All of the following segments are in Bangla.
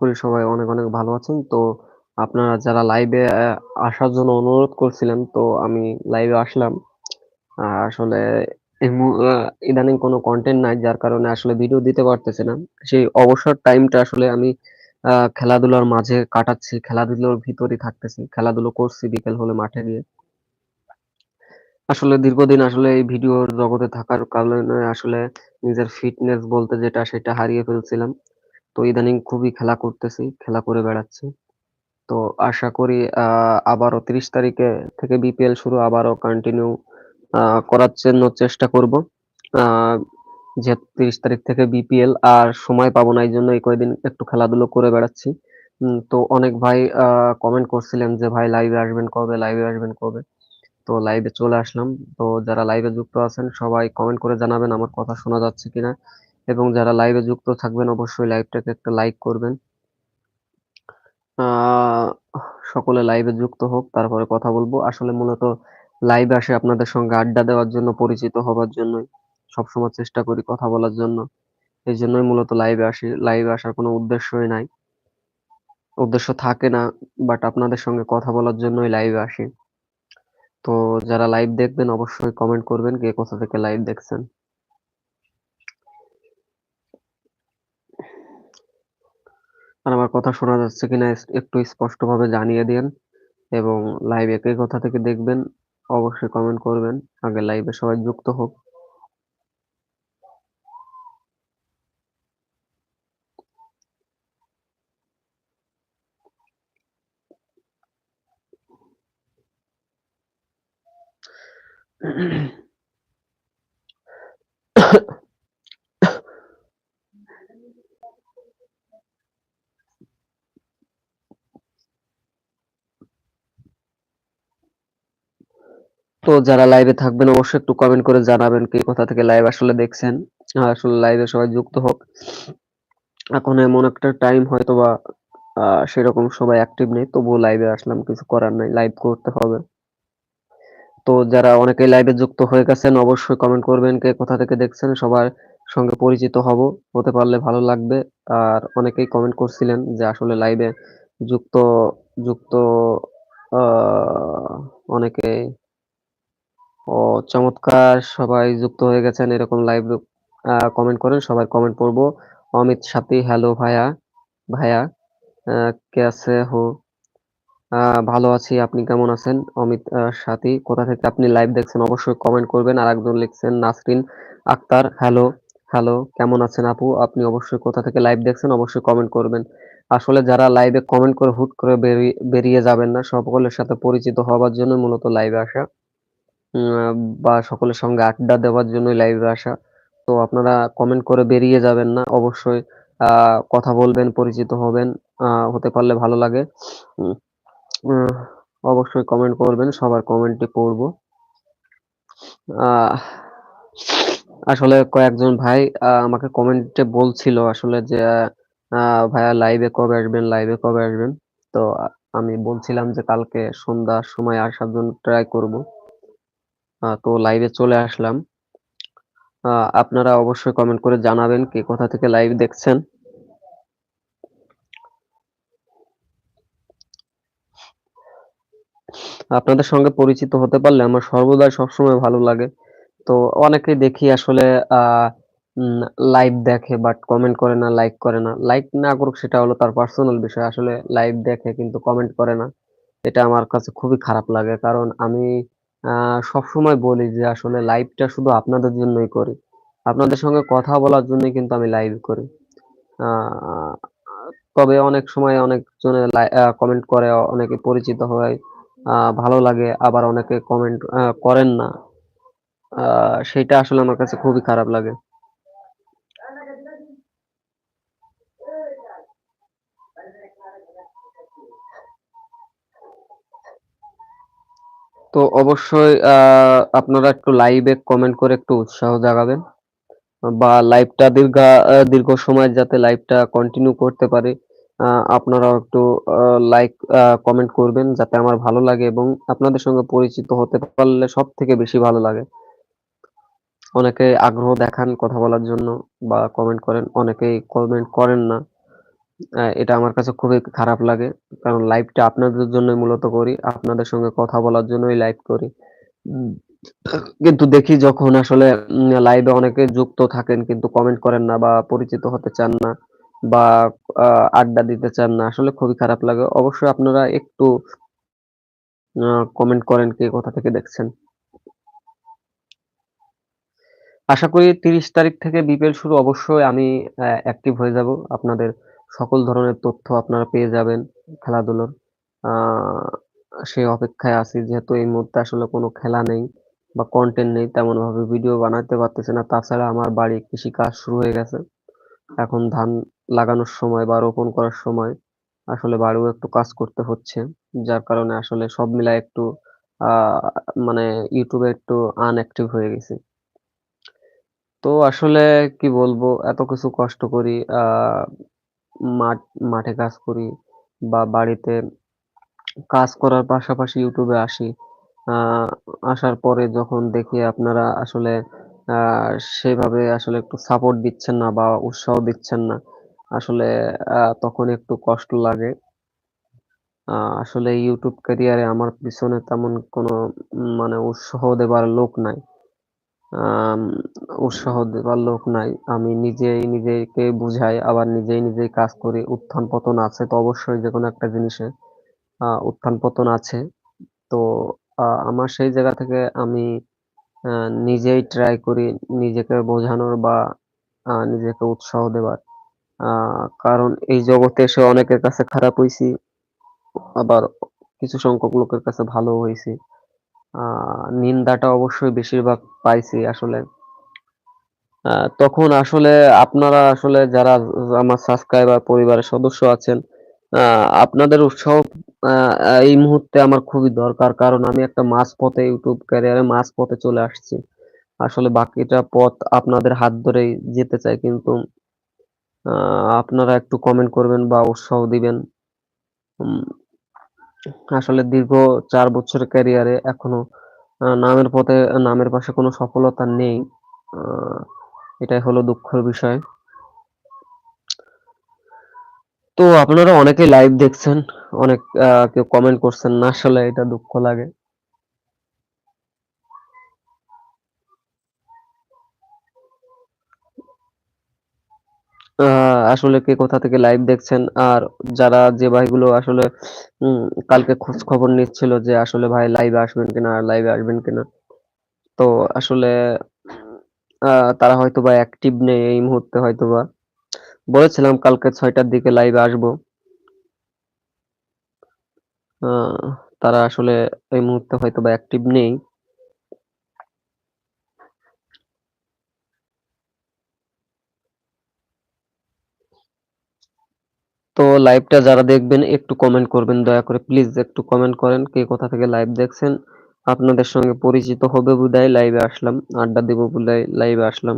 করি সবাই অনেক, অনেক ভালো আছেন। তো আপনারা যারা লাইভে আসার জন্য অনুরোধ করছিলেন, তো আমি লাইভে আসলাম। আসলে ইদানিং কোনো কন্টেন্ট নাই, যার কারণে আসলে ভিডিও দিতে পারতেছি না। সেই অবসর টাইমটা আসলে আমি খেলাধুলার মাঝে কাটাচ্ছি। খেলাধুলোর ভিতরেই থাকতেছি। খেলাধুলো করছি বিকেল হলে মাঠে গিয়ে। আসলে দীর্ঘদিন আসলে এই ভিডিওর জগতে থাকার কারণে আসলে নিজের ফিটনেস বলতে যেটা সেটা হারিয়ে ফেলছিলাম। তো ইদানিং খুবই খেলা করতেছি, খেলা করে বেড়াচ্ছি। তো আশা করি আ আবারও ৩০ তারিখে থেকে বিপিএল শুরু আবারও কন্টিনিউ করার জন্য চেষ্টা করব। যেহেতু ৩০ তারিখ থেকে বিপিএল আর সময় পাবো না এইজন্য এই কয়দিন একটু খেলাধুলো করে বেড়াচ্ছি। উম তো অনেক ভাই কমেন্ট করছিলেন যে, "ভাই লাইভে আসবেন কবে? লাইভে আসবেন কবে?" তো লাইভে চলে আসলাম। তো যারা লাইভে যুক্ত আছেন সবাই কমেন্ট করে জানাবেন আমার কথা শোনা যাচ্ছে কিনা এবং যারা লাইভে যুক্ত থাকবেন অবশ্যই লাইভটাকে একটা লাইক করবেন। সকলে লাইভে যুক্ত হোক, তারপরে কথা বলব আসলে মূলত লাইভে আসে আপনাদের সঙ্গে আড্ডা দেওয়ার জন্য, পরিচিত হবার জন্যই। সবসময় চেষ্টা করি কথা বলার জন্য। এই জন্যই মূলত লাইভে আসি। লাইভে আসার কোনো উদ্দেশ্যই নাই। উদ্দেশ্য থাকে না, বাট আপনাদের সঙ্গে কথা বলার জন্যই লাইভে আসি। তো যারা লাইভ দেখবেন অবশ্যই কমেন্ট করবেন কে কোথা থেকে লাইভ দেখছেন। আর আমার কথা শোনা যাচ্ছে কিনা একটু স্পষ্টভাবে জানিয়ে দিয়েন এবং লাইভে কে কথা থেকে দেখবেন অবশ্যই কমেন্ট করবেন। আগে লাইভে সবাই যুক্ত হোক। তো যারা লাইভে থাকবেন, অবশ্যই একটু কমেন্ট করে জানাবেন কে কোথা থেকে লাইভ আসলে দেখছেন। আসলে লাইভে সবাই যুক্ত হোক। এখন এমন একটা টাইম হয়তোবা আ সেরকম সবাই অ্যাক্টিভ নেই। তবুও লাইভে আসলাম। কিছু করার নাই। লাইভ করতে হবে। তো যারা অনেকেই লাইভে যুক্ত হয়ে গেছেন, অবশ্যই কমেন্ট করবেন কে কোথা থেকে দেখছেন। সবার সঙ্গে পরিচিত হব। হতে পারলে ভালো লাগবে। আর অনেকেই কমেন্ট করছিলেন যে আসলে লাইভে যুক্ত যুক্ত আ অনেকে ও চমৎকার সবাই যুক্ত হয়ে গেছেন এরকম লাইভ কমেন্ট করেন, সবাই কমেন্ট পড়ব। অমিত সাথী হ্যালো ভাইয়া ভাইয়া কে আছে? হো ভালো আছি, আপনি কেমন আছেন? অমিত সাথী, কোথা থেকে আপনি লাইভ দেখছেন অবশ্যই কমেন্ট করবেন। আর একজন লিখছেন, নাসরিন আক্তার হ্যালো হ্যালো কেমন আছেন আপু? আপনি অবশ্যই কোথা থেকে লাইভ দেখছেন অবশ্যই কমেন্ট করবেন। আসলে যারা লাইভে কমেন্ট করে হুট করে বেরিয়ে যাবেন না, সকলের সাথে পরিচিত হওয়ার জন্য মূলত লাইভে আসা। বা সকলের সঙ্গে আড্ডা দেওয়ার জন্যই লাইভে আসা। তো আপনারা কমেন্ট করে বেরিয়ে যাবেন না। অবশ্যই কথা বলবেন, পরিচিত হবেন। হতে পারলে ভালো লাগে। অবশ্যই কমেন্ট করবেন। সবার কমেন্টই পড়ব। আসলে কয়েকজন ভাই আমাকে কমেন্টে বলছিল আসলে যে ভাইয়া লাইভে কবে আসবেন, লাইভে কবে আসবেন? তো আমি বলছিলাম যে কালকে সন্ধ্যার সময় আসার জন্য ট্রাই করব। তো লাইভে চলে আসলাম। আপনারা অবশ্যই কমেন্ট করে জানাবেন কে কোথা থেকে লাইভ দেখছেন। আপনাদের সঙ্গে পরিচিত হতে পারলে আমার সর্বদাই সবসময় ভালো লাগে। তো অনেকেই দেখি আসলে লাইভ দেখে বাট কমেন্ট করে না, লাইক করে না। লাইক না করুক সেটা হলো তার পার্সোনাল বিষয়। আসলে লাইভ দেখে কিন্তু কমেন্ট করে না। এটা আমার কাছে খুবই খারাপ লাগে। কারণ আমি সবসময় বলি যে আসলে লাইভটা শুধু আপনাদের জন্যই করি। আপনাদের সঙ্গে কথা বলার জন্য কিন্তু আমি লাইভ করি। তবে অনেক সময় অনেকজনে জনে কমেন্ট করে, অনেকে পরিচিত হয়। ভালো লাগে। আবার অনেকে কমেন্ট করেন না। সেটা আসলে আমার কাছে খুবই খারাপ লাগে। তো অবশ্যই আপনারা একটু লাইভে কমেন্ট করে একটু উৎসাহ জাগাবেন। বা লাইভটা দীর্ঘা দীর্ঘ সময় যাতে লাইভটা কন্টিনিউ করতে পারে আপনারাও একটু লাইক কমেন্ট করবেন যাতে আমার ভালো লাগে এবং আপনাদের সঙ্গে পরিচিত হতে পারলে সব থেকে বেশি ভালো লাগে। অনেকে আগ্রহ দেখান কথা বলার জন্য বা কমেন্ট করেন। অনেকেই কমেন্ট করেন না। এটা আমার কাছে খুবই খারাপ লাগে। কারণ লাইভটা আপনাদের জন্যই মূলত করি। আপনাদের সঙ্গে কথা বলার জন্যই লাইভ করি। কিন্তু দেখি যখন আসলে লাইভে অনেকে যুক্ত থাকেন কিন্তু কমেন্ট করেন না বা পরিচিত হতে চান না বা আড্ডা দিতে চান না। আসলে খুবই খারাপ লাগে। অবশ্যই আপনারা একটু কমেন্ট করেন কে কোথা থেকে দেখছেন। আশা করি ৩০ তারিখ থেকে বিপিএল শুরু অবশ্যই আমি অ্যা অ্যাক্টিভ হয়ে যাব। আপনাদের সকল ধরনের তথ্য আপনারা পেয়ে যাবেন খেলাধুলোর সেই অপেক্ষায় আছি, যেহেতু এই মুহূর্তে আসলে কোনো খেলা নেই বা কন্টেন্ট নেই, তেমনভাবে ভিডিও বানাতে পারতেছি না। তাছাড়া আমার বাড়ি কৃষিকাজ শুরু হয়ে গেছে। এখন ধান লাগানোর সময় বা রোপণ করার সময় আসলে বাড়িও একটু কাজ করতে হচ্ছে। যার কারণে আসলে সব মিলায় একটু মানে ইউটিউবে একটু আনঅ্যাক্টিভ হয়ে গেছি। তো আসলে কি বলব? এত কিছু কষ্ট করি। মাঠ, মাঠে কাজ করি বা বাড়িতে কাজ করার পাশাপাশি এ আসি। আ, আসার পরে যখন দেখি আপনারা আসলে, আ, সেভাবে আসলে একটু সাপোর্ট দিচ্ছেন না বা উৎসাহ দিচ্ছেন না। আসলে, আ, তখন একটু কষ্ট লাগে। আ, আসলে YouTube ক্যারিয়ারে আমার পিছনে তেমন কোনো মানে উৎসাহ দেবার লোক নাই। উৎসাহ দেবার লোক নাই। আমি নিজেই নিজেকে বুঝাই, আবার নিজেই, নিজেই কাজ করি। উত্থান-পতন আছে তো অবশ্যই যেকোনো একটা জিনিসে আ উত্থান-পতন আছে। তো আমার সেই জায়গা থেকে আমি নিজেই ট্রাই করি নিজেকে বোঝানোর বা নিজেকে উৎসাহ দেবার। কারণ এই জগতে এসে অনেকের কাছে খারাপ হয়েছি আবার কিছু সংখ্যক লোকের কাছে ভালো হইছি। নিন্দাটা অবশ্যই বেশিরভাগ পাইছি আসলে। তখন আসলে আপনারা আসলে যারা আমার সাবস্ক্রাইবার পরিবারের সদস্য আছেন, আপনাদের উৎসাহ এই মুহূর্তে আমার খুবই দরকার। কারণ আমি একটা মাঝপথে YouTube ক্যারিয়ারে মাঝপথে চলে আসছি। আসলে বাকিটা পথ আপনাদের হাত ধরেই যেতে চাই। কিন্তু আপনারা একটু কমেন্ট করবেন বা উৎসাহ দিবেন। আসলে দীর্ঘ চার বছরের ক্যারিয়ারে এখনও নামের পথে, নামের পাশে কোনো সফলতা নেই। এটাই হলো দুঃখের বিষয়। তো আপনারা অনেকেই লাইভ দেখছেন। অনেক কেউ কমেন্ট করছেন, না। আসলে এটা দুঃখ লাগে। আ আসলে কে কোথা থেকে লাইভ দেখছেন আর যারা যে ভাইগুলো আসলে কালকে খোঁজ খবর নিচ্ছিল যে আসলে ভাই লাইভে আসবেন কিনা, লাইভে আসবেন কিনা। তো আসলে তারা হয়তোবা অ্যাক্টিভ নেই এই মুহূর্তে হয়তো বা বলেছিলাম কালকে ছয়টার দিকে লাইভে আসব। তারা আসলে এই মুহূর্তে হয়তো বা অ্যাক্টিভ নেই। তো লাইভটা যারা দেখবেন একটু কমেন্ট করবেন দয়া করে প্লিজ একটু কমেন্ট করেন কে কোথা থেকে লাইভ দেখছেন। আপনাদের সঙ্গে পরিচিত হবে বিধায় লাইভে আসলাম। আড্ডা দিব বিধায় লাইভে আসলাম।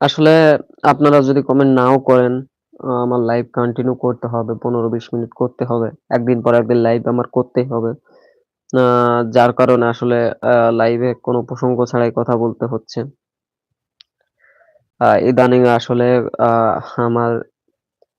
আসলে আপনারা যদি কমেন্ট নাও করেন, আমার লাইভ কন্টিনিউ করতে হবে। ১৫-২০ মিনিট করতে হবে। একদিন পর একদিন লাইভ আমার করতেই হবে। যার কারণে আসলে লাইভে কোনো প্রসঙ্গ ছাড়াই কথা বলতে হচ্ছে। ইদানিং আসলে আমার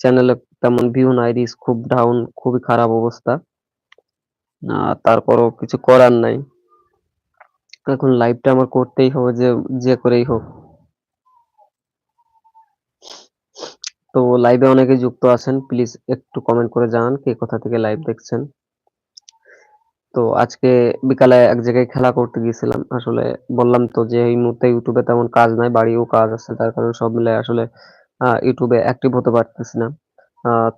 চ্যানেলে তেমন ভিউ নাই, খুব ডাউন, খুবই খারাপ অবস্থা। তারপরও কিছু করার নাই। এখন লাইভটা আমার করতেই হবে যে, যে করেই হোক। তো লাইভে অনেকেই যুক্ত আছেন। প্লিজ একটু কমেন্ট করে জানান কে কোথা থেকে লাইভ দেখছেন। তো আজকে বিকালে এক জায়গায় খেলা করতে গিয়েছিলাম। আসলে বললাম তো যে এই মুহূর্তে ইউটিউবে তেমন কাজ নাই, বাড়িও কাজ আছে। তার কারণে সব মিলায় আসলে YouTube অ্যাক্টিভ হতে পারতেছি না।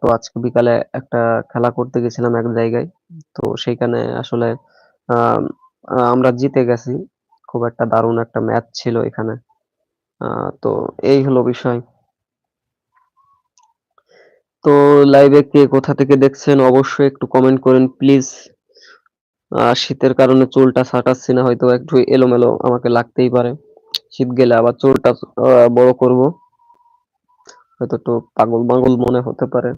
তো আজকে বিকালে একটা খেলা করতে গেছিলাম এক জায়গায়। তো সেইখানে আসলে আম আমরা জিতে গেছি। খুব একটা দারুণ একটা ম্যাচ ছিল এখানে। তো এই হলো বিষয়। তো লাইভে কে কোথা থেকে দেখছেন, অবশ্যই একটু কমেন্ট করেন প্লিজ। শীতের কারণে চুলটা ছাঁটাচ্ছি না, হয়তো একটু এলোমেলো আমাকে লাগতেই পারে। শীত গেলে আবার চুলটা বড় করব। হয়তো একটু পাগল-মাগল মনে হতে পারে।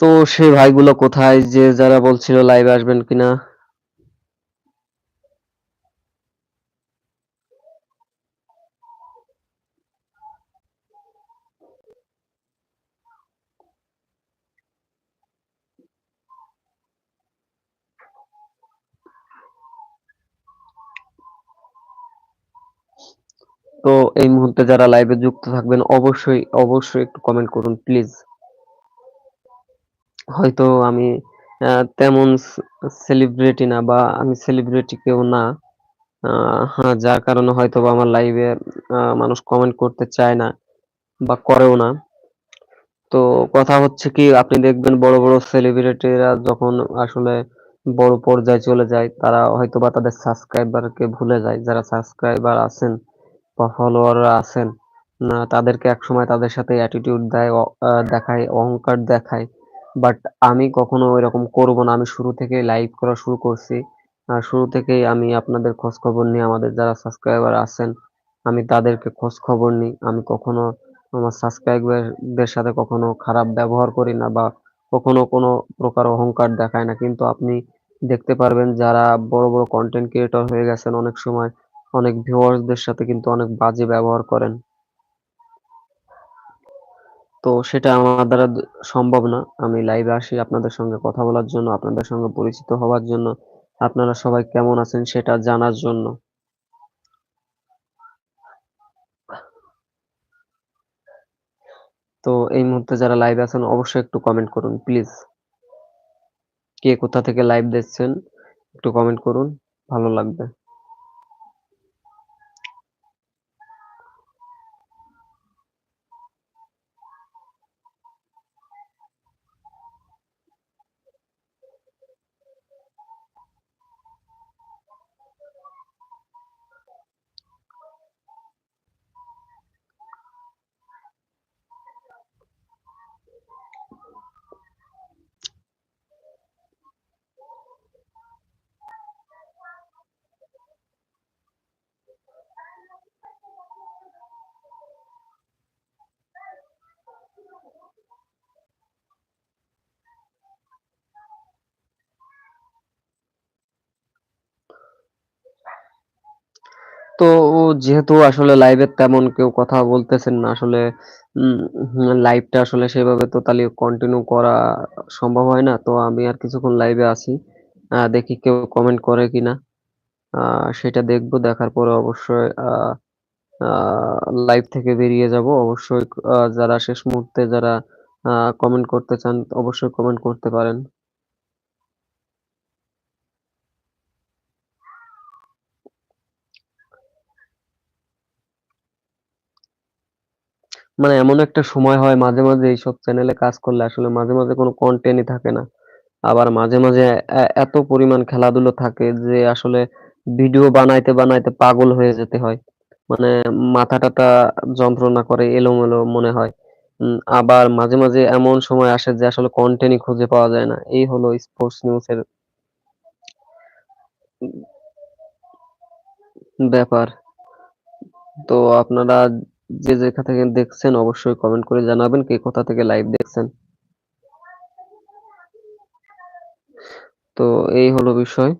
তো সেই ভাইগুলো কোথায়? যে যারা বলছিল লাইভে আসবেন কিনা? তো এই মুহূর্তে যারা লাইভে যুক্ত থাকবেন অবশ্যই, অবশ্যই একটু কমেন্ট করুন প্লিজ। হয়তো আমি তেমন সেলিব্রিটি না বা আমি সেলিব্রিটি কেউ না। হ্যাঁ, যার কারণে হয়তোবা আমার লাইভে মানুষ কমেন্ট করতে চায় না বা করেও না। তো কথা হচ্ছে কি আপনি দেখবেন বড়, বড় সেলিব্রিটিরা যখন আসলে বড় পর্যায়ে চলে যায় তারা হয়তো বা তাদের সাবস্ক্রাইবারকে ভুলে যায়। যারা সাবস্ক্রাইবার আছেন বা ফলোয়াররা আছেন তাদেরকে একসময় তাদের সাথে অ্যাটিটিউড দেয় দেখায়, অহংকার দেখায়। বাট আমি কখনো এরকম করব না। আমি শুরু থেকেই লাইভ করা শুরু করছি। আ শুরু থেকেই আমি আপনাদের খোঁজখবর নিই। আমাদের যারা সাবস্ক্রাইবার আছেন, আমি তাদেরকে খোঁজখবর নিই। আমি কখনো আমার সাবস্ক্রাইবার দের সাথে কখনো খারাপ ব্যবহার করি না বা কখনো কোনো প্রকার অহংকার দেখায় না। কিন্তু আপনি দেখতে পারবেন যারা বড়, বড় কনটেন্ট ক্রিয়েটর হয়ে গেছেন অনেক সময় অনেক ভিউয়ার্সদের সাথে কিন্তু অনেক বাজে ব্যবহার করেন। তো সেটা আমার দ্বারা সম্ভব না। আমি লাইভে আসি আপনাদের সঙ্গে কথা বলার জন্য, আপনাদের সঙ্গে পরিচিত হওয়ার জন্য, আপনারা সবাই কেমন আছেন সেটা জানার জন্য। তো এই মুহূর্তে যারা লাইভে আছেন অবশ্যই একটু কমেন্ট করুন প্লিজ। কে কোথা থেকে লাইভ দেখছেন একটু কমেন্ট করুন, ভালো লাগবে। তো যেহেতু আসলে লাইভে তেমন কেউ কথা বলতেছেন না, আসলে লাইভটা আসলে সেভাবে তোতালি কন্টিনিউ করা সম্ভব হয় না। তো আমি আর কিছুক্ষণ লাইভে আছি। দেখি কেউ কমেন্ট করে কিনা। সেটা দেখব। দেখার পরে অবশ্যই লাইভ থেকে বেরিয়ে যাব অবশ্যই যারা শেষ মুহূর্তে যারা কমেন্ট করতে চান, অবশ্যই কমেন্ট করতে পারেন। মানে এমন একটা সময় হয় মাঝে, মাঝে এইসব চ্যানেলে কাজ করলে আসলে মাঝে, মাঝে কোনো কনটেন্টই থাকে না। আবার মাঝে, মাঝে এত পরিমাণ খেলাধুলো থাকে যে আসলে ভিডিও বানাইতে, বানাইতে পাগল হয়ে যেতে হয়। মানে মাথা-টাথা যন্ত্রণা করে, এলোমেলো মনে হয়। উম আবার মাঝে, মাঝে এমন সময় আসে যে আসলে কনটেন্টই খুঁজে পাওয়া যায় না। এই হলো স্পোর্টস নিউজের ব্যাপার। তো আপনারা যে যেখান থেকে দেখছেন অবশ্যই কমেন্ট করে জানাবেন, কে কোথা থেকে লাইভ দেখছেন। তো এই হলো বিষয়।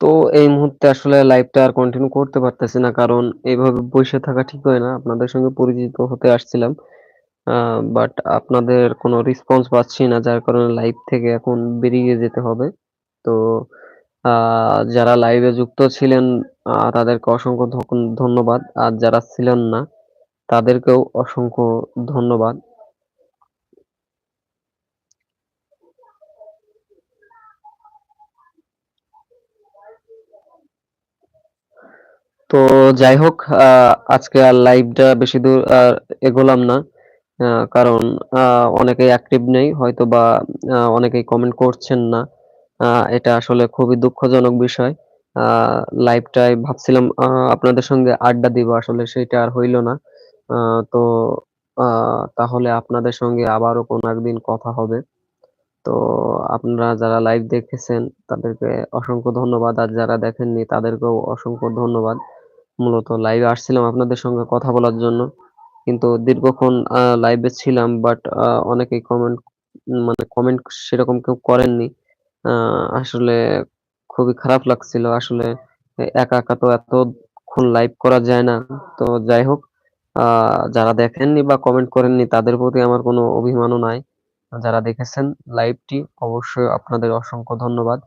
তো এই মুহূর্তে আসলে লাইভটা আর কন্টিনিউ করতে পারতেছি না। কারণ এভাবে বইসা থাকা ঠিক হয় না। আপনাদের সঙ্গে পরিচিত হতে আসছিলাম। বাট আপনাদের কোনো রেসপন্স পাচ্ছি না। যার কারণে লাইভ থেকে এখন বেরিয়ে যেতে হবে। তো যারা লাইভে যুক্ত ছিলেন তাদেরকে অসংখ্য ধন্যবাদ। আর যারা ছিলেন না তাদেরকেও অসংখ্য ধন্যবাদ। তো যাই হোক আজকে আর লাইভটা বেশি দূর এগোলাম না কারণ অনেকে অ্যাক্টিভ নেই হয়তো বা অনেকেই কমেন্ট করছেন না। এটা আসলে খুবই দুঃখজনক বিষয়। লাইভটাই ভাবছিলাম আপনাদের সঙ্গে আড্ডা দিব, আসলে সেটা আর হইল না। তো তাহলে আপনাদের সঙ্গে আবারও কোনো একদিন কথা হবে। তো আপনারা যারা লাইভ দেখেছেন তাদেরকে অসংখ্য ধন্যবাদ। আর যারা দেখেননি তাদেরকেও অসংখ্য ধন্যবাদ। মূলত লাইভে আসছিলাম আপনাদের সঙ্গে কথা বলার জন্য। কিন্তু দীর্ঘক্ষণ লাইভে ছিলাম বাট অনেকেই কমেন্ট মানে কমেন্ট সেরকম কেউ করেননি। আসলে খুবই খারাপ লাগছিল। আসলে একা, একা তো এতক্ষণ লাইভ করা যায় না। তো যাই হোক যারা দেখেননি বা কমেন্ট করেননি তাদের প্রতি আমার কোনো অভিমানও নাই। যারা দেখেছেন লাইভটি অবশ্যই আপনাদের অসংখ্য ধন্যবাদ।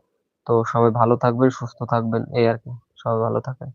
তো সবাই ভালো থাকবেন, সুস্থ থাকবেন এই আর কি সবাই ভালো থাকেন।